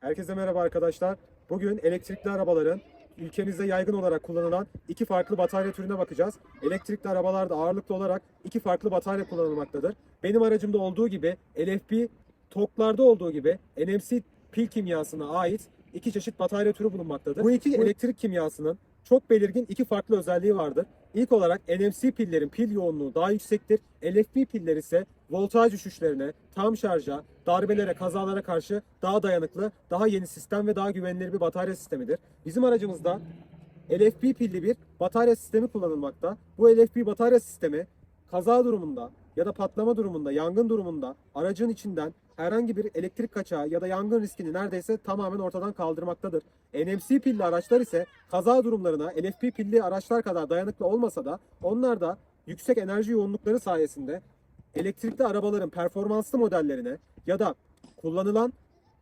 Herkese merhaba arkadaşlar. Bugün elektrikli arabaların ülkemizde yaygın olarak kullanılan iki farklı batarya türüne bakacağız. Elektrikli arabalarda ağırlıklı olarak iki farklı batarya kullanılmaktadır. Benim aracımda olduğu gibi LFP TOK'larda olduğu gibi NMC pil kimyasına ait iki çeşit batarya türü bulunmaktadır. Bu iki elektrik kimyasının çok belirgin iki farklı özelliği vardır. İlk olarak NMC pillerin pil yoğunluğu daha yüksektir. LFP piller ise voltaj düşüşlerine, tam şarja, darbelere, kazalara karşı daha dayanıklı, daha yeni sistem ve daha güvenilir bir batarya sistemidir. Bizim aracımızda LFP pilli bir batarya sistemi kullanılmakta. Bu LFP batarya sistemi kaza durumunda ya da patlama durumunda, yangın durumunda aracın içinden herhangi bir elektrik kaçağı ya da yangın riskini neredeyse tamamen ortadan kaldırmaktadır. NMC pilli araçlar ise kaza durumlarına LFP pilli araçlar kadar dayanıklı olmasa da onlar da yüksek enerji yoğunlukları sayesinde elektrikli arabaların performanslı modellerine ya da kullanılan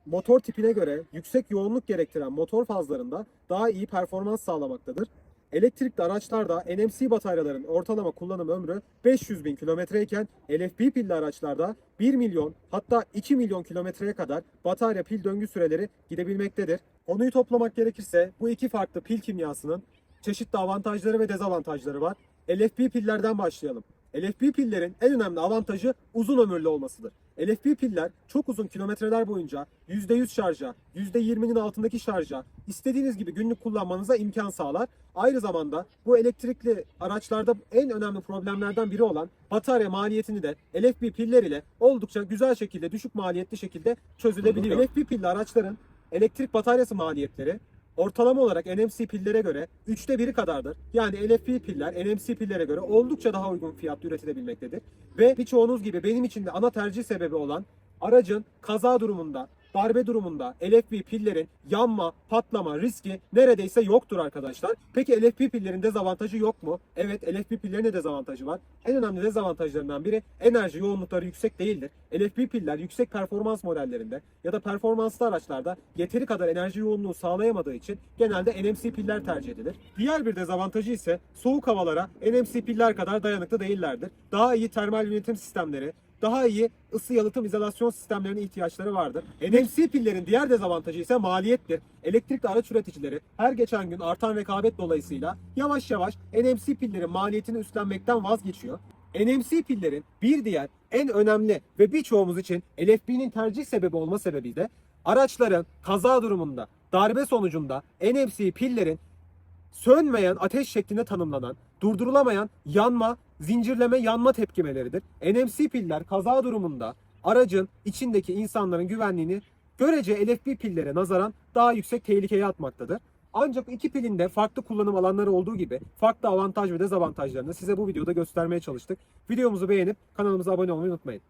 motor tipine göre yüksek yoğunluk gerektiren motor fazlarında daha iyi performans sağlamaktadır. Elektrikli araçlarda NMC bataryaların ortalama kullanım ömrü 500 bin kilometre iken LFP pilli araçlarda 1 milyon hatta 2 milyon kilometreye kadar batarya pil döngü süreleri gidebilmektedir. Konuyu toplamak gerekirse bu iki farklı pil kimyasının çeşitli avantajları ve dezavantajları var. LFP pillerden başlayalım. LFP pillerin en önemli avantajı uzun ömürlü olmasıdır. LFP piller çok uzun kilometreler boyunca %100 şarja, %20'nin altındaki şarja istediğiniz gibi günlük kullanmanıza imkan sağlar. Aynı zamanda bu elektrikli araçlarda en önemli problemlerden biri olan batarya maliyetini de LFP piller ile oldukça güzel şekilde, düşük maliyetli şekilde çözülebiliyor. LFP pilli araçların elektrik bataryası maliyetleri ortalama olarak NMC pillere göre üçte biri kadardır. Yani LFP piller NMC pillere göre oldukça daha uygun fiyatlı üretilebilmektedir. Ve birçoğunuz gibi benim için de ana tercih sebebi olan aracın kaza durumunda, darbe durumunda LFP pillerin yanma, patlama riski neredeyse yoktur arkadaşlar. Peki LFP pillerin dezavantajı yok mu? Evet LFP pillerin de dezavantajı var. En önemli dezavantajlarından biri enerji yoğunlukları yüksek değildir. LFP piller yüksek performans modellerinde ya da performanslı araçlarda yeteri kadar enerji yoğunluğu sağlayamadığı için genelde NMC piller tercih edilir. Diğer bir dezavantajı ise soğuk havalara NMC piller kadar dayanıklı değillerdir. Daha iyi termal yönetim sistemleri, daha iyi ısı yalıtım izolasyon sistemlerine ihtiyaçları vardır. NMC pillerin diğer dezavantajı ise maliyettir. Elektrikli araç üreticileri her geçen gün artan rekabet dolayısıyla yavaş yavaş NMC pillerin maliyetini üstlenmekten vazgeçiyor. NMC pillerin bir diğer en önemli ve birçoğumuz için LFP'nin tercih sebebi olma sebebi de araçların kaza durumunda, darbe sonucunda NMC pillerin sönmeyen ateş şeklinde tanımlanan, durdurulamayan yanma, zincirleme yanma tepkimeleridir. NMC piller kaza durumunda aracın içindeki insanların güvenliğini görece LFP pillere nazaran daha yüksek tehlikeye atmaktadır. Ancak iki pilin de farklı kullanım alanları olduğu gibi farklı avantaj ve dezavantajlarını size bu videoda göstermeye çalıştık. Videomuzu beğenip kanalımıza abone olmayı unutmayın.